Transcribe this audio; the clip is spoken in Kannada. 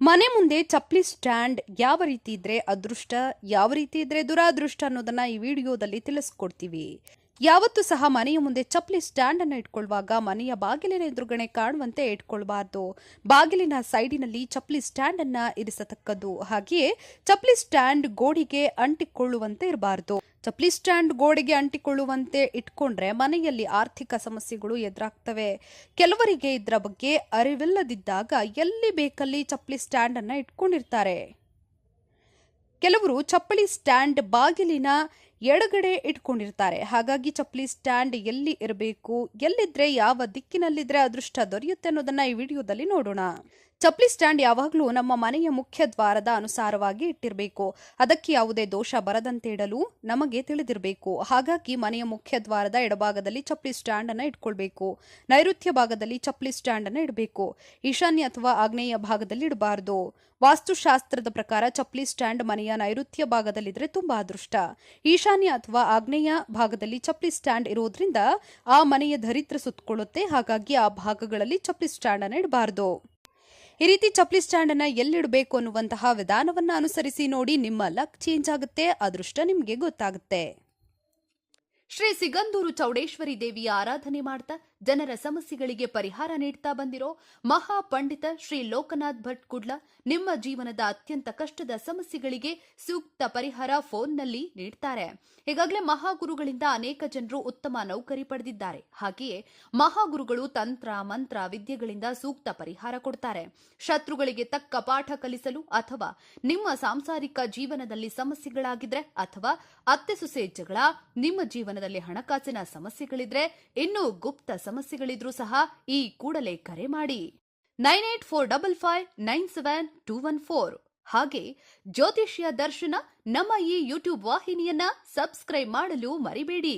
ಮನೆ ಮುಂದೆ ಚಪ್ಪಲಿ ಸ್ಟ್ಯಾಂಡ್ ಯಾವ ರೀತಿ ಇದ್ರೆ ಅದೃಷ್ಟ, ಯಾವ ರೀತಿ ಇದ್ರೆ ದುರಾದೃಷ್ಟ ಅನ್ನೋದನ್ನ ಈ ವಿಡಿಯೋದಲ್ಲಿ ತಿಳಿಸ್ಕೊಡ್ತೀವಿ. ಯಾವತ್ತೂ ಸಹ ಮನೆಯ ಮುಂದೆ ಚಪ್ಪಲಿ ಸ್ಟ್ಯಾಂಡ್ ಅನ್ನು ಇಟ್ಕೊಳ್ಳುವಾಗ ಮನೆಯ ಬಾಗಿಲಿನ ಎದುರುಗಡೆ ಕಾಣುವಂತೆ ಇಟ್ಕೊಳ್ಬಾರ್ದು. ಬಾಗಿಲಿನ ಸೈಡಿನಲ್ಲಿ ಚಪ್ಪಲಿ ಸ್ಟ್ಯಾಂಡ್ ಅನ್ನ ಇರಿಸತಕ್ಕದ್ದು. ಹಾಗೆಯೇ ಚಪ್ಪಲಿ ಸ್ಟ್ಯಾಂಡ್ ಗೋಡಿಗೆ ಅಂಟಿಕೊಳ್ಳುವಂತೆ ಇರಬಾರ್ದು. ಚಪ್ಪಲಿ ಸ್ಟ್ಯಾಂಡ್ ಗೋಡೆಗೆ ಅಂಟಿಕೊಳ್ಳುವಂತೆ ಇಟ್ಕೊಂಡ್ರೆ ಮನೆಯಲ್ಲಿ ಆರ್ಥಿಕ ಸಮಸ್ಯೆಗಳು ಎದುರಾಗ್ತವೆ. ಕೆಲವರಿಗೆ ಇದರ ಬಗ್ಗೆ ಅರಿವಿಲ್ಲದಿದ್ದಾಗ ಎಲ್ಲಿ ಬೇಕಲ್ಲಿ ಚಪ್ಪಲಿ ಸ್ಟ್ಯಾಂಡ್ ಅನ್ನ ಇಟ್ಕೊಂಡಿರ್ತಾರೆ. ಕೆಲವರು ಚಪ್ಪಲಿ ಸ್ಟ್ಯಾಂಡ್ ಬಾಗಿಲಿನ ಎಡಗಡೆ ಇಟ್ಕೊಂಡಿರ್ತಾರೆ. ಹಾಗಾಗಿ ಚಪ್ಪಲಿ ಸ್ಟ್ಯಾಂಡ್ ಎಲ್ಲಿ ಇರಬೇಕು, ಎಲ್ಲಿದ್ರೆ ಯಾವ ದಿಕ್ಕಿನಲ್ಲಿದ್ರೆ ಅದೃಷ್ಟ ದೊರೆಯುತ್ತೆ ಅನ್ನೋದನ್ನ ಈ ವಿಡಿಯೋದಲ್ಲಿ ನೋಡೋಣ. ಚಪ್ಪಲಿ ಸ್ಟ್ಯಾಂಡ್ ಯಾವಾಗಲೂ ನಮ್ಮ ಮನೆಯ ಮುಖ್ಯ ದ್ವಾರದ ಅನುಸಾರವಾಗಿ ಇಟ್ಟಿರಬೇಕು. ಅದಕ್ಕೆ ಯಾವುದೇ ದೋಷ ಬರದಂತೆ ಇಡಲು ನಮಗೆ ತಿಳಿದಿರಬೇಕು. ಹಾಗಾಗಿ ಮನೆಯ ಮುಖ್ಯ ದ್ವಾರದ ಎಡಭಾಗದಲ್ಲಿ ಚಪ್ಪಲಿ ಸ್ಟ್ಯಾಂಡ್ ಅನ್ನ ಇಟ್ಕೊಳ್ಬೇಕು. ನೈಋತ್ಯ ಭಾಗದಲ್ಲಿ ಚಪ್ಪಲಿ ಸ್ಟ್ಯಾಂಡ್ ಅನ್ನ ಇಡಬೇಕು. ಈಶಾನ್ಯ ಅಥವಾ ಆಗ್ನೇಯ ಭಾಗದಲ್ಲಿ ಇಡಬಾರದು. ವಾಸ್ತುಶಾಸ್ತ್ರದ ಪ್ರಕಾರ ಚಪ್ಪಲಿ ಸ್ಟ್ಯಾಂಡ್ ಮನೆಯ ನೈಋತ್ಯ ಭಾಗದಲ್ಲಿದ್ರೆ ತುಂಬಾ ಅದೃಷ್ಟ. ಈಶಾನ್ಯ ಅಥವಾ ಆಗ್ನೇಯ ಭಾಗದಲ್ಲಿ ಚಪ್ಪಲಿ ಸ್ಟ್ಯಾಂಡ್ ಇರೋದ್ರಿಂದ ಆ ಮನೆಯ ದರಿದ್ರ ಸುತ್ತಕೊಳ್ಳುತ್ತೆ. ಹಾಗಾಗಿ ಆ ಭಾಗಗಳಲ್ಲಿ ಚಪ್ಪಲಿ ಸ್ಟ್ಯಾಂಡ್ ಅನ್ನ ಇಡಬಾರದು. ಈ ರೀತಿ ಚಪ್ಪಲಿ ಸ್ಟ್ಯಾಂಡ್ ಅನ್ನ ಎಲ್ಲಿಡಬೇಕು ಅನ್ನುವಂತಹ ವಿಧಾನವನ್ನ ಅನುಸರಿಸಿ ನೋಡಿ ನಿಮ್ಮ ಲಕ್ ಚೇಂಜ್ ಆಗುತ್ತೆ. ಅದೃಷ್ಟ ನಿಮಗೆ ಗೊತ್ತಾಗುತ್ತೆ. ಶ್ರೀ ಸಿಗಂದೂರು ಚೌಡೇಶ್ವರಿ ದೇವಿಯ ಆರಾಧನೆ ಮಾಡ್ತಾ ಜನರ ಸಮಸ್ಯೆಗಳಿಗೆ ಪರಿಹಾರ ನೀಡ್ತಾ ಬಂದಿರೋ ಮಹಾ ಪಂಡಿತ ಶ್ರೀ ಲೋಕನಾಥ್ ಭಟ್ ಕುಡ್ಲ ನಿಮ್ಮ ಜೀವನದ ಅತ್ಯಂತ ಕಷ್ಟದ ಸಮಸ್ಯೆಗಳಿಗೆ ಸೂಕ್ತ ಪರಿಹಾರ ಫೋನ್ನಲ್ಲಿ ನೀಡ್ತಾರೆ. ಈಗಾಗಲೇ ಮಹಾಗುರುಗಳಿಂದ ಅನೇಕ ಜನರು ಉತ್ತಮ ನೌಕರಿ ಪಡೆದಿದ್ದಾರೆ. ಹಾಗೆಯೇ ಮಹಾಗುರುಗಳು ತಂತ್ರ, ಮಂತ್ರ, ವಿದ್ಯೆಗಳಿಂದ ಸೂಕ್ತ ಪರಿಹಾರ ಕೊಡ್ತಾರೆ. ಶತ್ರುಗಳಿಗೆ ತಕ್ಕ ಪಾಠ ಕಲಿಸಲು ಅಥವಾ ನಿಮ್ಮ ಸಾಂಸಾರಿಕ ಜೀವನದಲ್ಲಿ ಸಮಸ್ಯೆಗಳಾಗಿದ್ರೆ ಅಥವಾ ಅತ್ತೆ ಜಗಳ ನಿಮ್ಮ ಜೀವನದಲ್ಲಿ ಹಣಕಾಸಿನ ಸಮಸ್ಯೆಗಳಿದ್ರೆ ಇನ್ನೂ ಗುಪ್ತ ಸಮಸ್ಯೆಗಳಿದ್ರೂ ಸಹ ಈ ಕೂಡಲೇ ಕರೆ ಮಾಡಿ. Nine eight four double five nine seven two one four. ಹಾಗೆ ಜ್ಯೋತಿಷ್ಯ ದರ್ಶನ ನಮ್ಮ ಈ ಯೂಟ್ಯೂಬ್ ವಾಹಿನಿಯನ್ನ ಸಬ್ಸ್ಕ್ರೈಬ್ ಮಾಡಲು ಮರಿಬೇಡಿ.